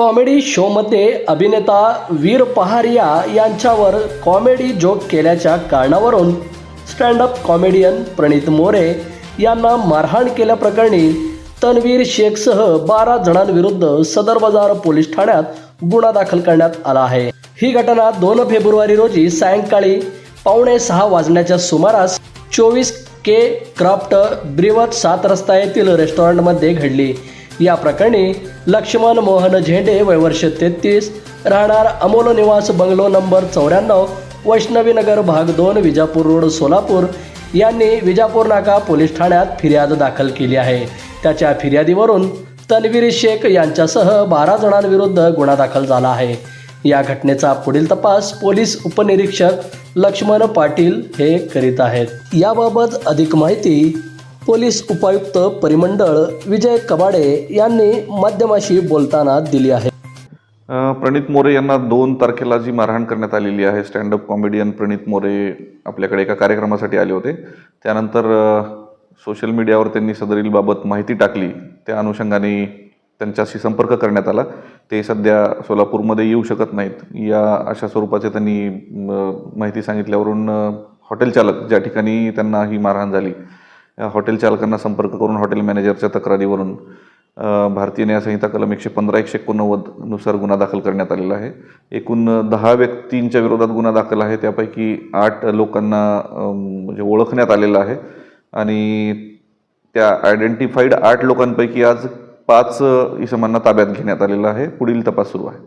Comedy शोमध्ये अभिनेता वीर पहारिया यांच्यावर कॉमेडी जोक केल्याच्या कारणावरून स्टँडअप कॉमेडियन प्रणित मोरे यांना मारहाण केल्याप्रकरणी तन्वीर शेखसह बारा जणांविरुद्ध सदर बाजार पोलीस ठाण्यात गुन्हा दाखल करण्यात आला आहे. ही घटना दोन फेब्रुवारी रोजी सायंकाळी पावणे सहा वाजण्याच्या सुमारास चोवीस के क्राफ्ट ब्रिवत सात रस्ता येथील रेस्टॉरंटमध्ये घडली. या प्रकरणी लक्ष्मण मोहन झेंडे वयवर्ष तेहतीस राहणार अमोल निवास बंगलो नंबर चौऱ्याण्णव वैष्णवीनगर भाग दोन विजापूर रोड सोलापूर यांनी विजापूर नाका पोलीस ठाण्यात फिर्याद दाखल केली आहे. त्याच्या फिर्यादीवरून तन्वीर शेख यांच्यासह बारा जणांविरुद्ध गुन्हा दाखल झाला आहे. या घटनेचा पुढील तपास पोलीस उपनिरीक्षक लक्ष्मण पाटील हे करीत आहेत. याबाबत अधिक माहिती पोलीस उपायुक्त परिमंडळ विजय कबाडे यांनी माध्यमाशी बोलताना दिली आहे. प्रणित मोरे यांना दोन तारखेला जी मारहाण करण्यात आलेली आहे स्टँडअप कॉमेडियन प्रणित मोरे आपल्याकडे एका कार्यक्रमासाठी आले होते. त्यानंतर सोशल मीडियावर त्यांनी सदरीलबाबत माहिती टाकली. त्या अनुषंगाने त्यांच्याशी संपर्क करण्यात आला. ते सध्या सोलापूरमध्ये येऊ शकत नाहीत. या अशा स्वरूपाचे त्यांनी माहिती सांगितल्यावरून हॉटेल चालक ज्या ठिकाणी त्यांना ही मारहाण झाली हॉटेल चालकांना संपर्क करून हॉटेल मॅनेजरच्या तक्रारीवरून भारतीय न्यायसंहिता कलम एकशे पंधरा एकशे एकोणनव्वदनुसार गुन्हा दाखल करण्यात आलेला आहे. एकूण दहा व्यक्तींच्या विरोधात गुन्हा दाखल आहे. त्यापैकी आठ लोकांना म्हणजे ओळखण्यात आलेलं आहे. आणि त्या आयडेंटिफाईड आठ लोकांपैकी आज पाच इसमांना ताब्यात घेण्यात आलेलं आहे. पुढील तपास सुरू आहे.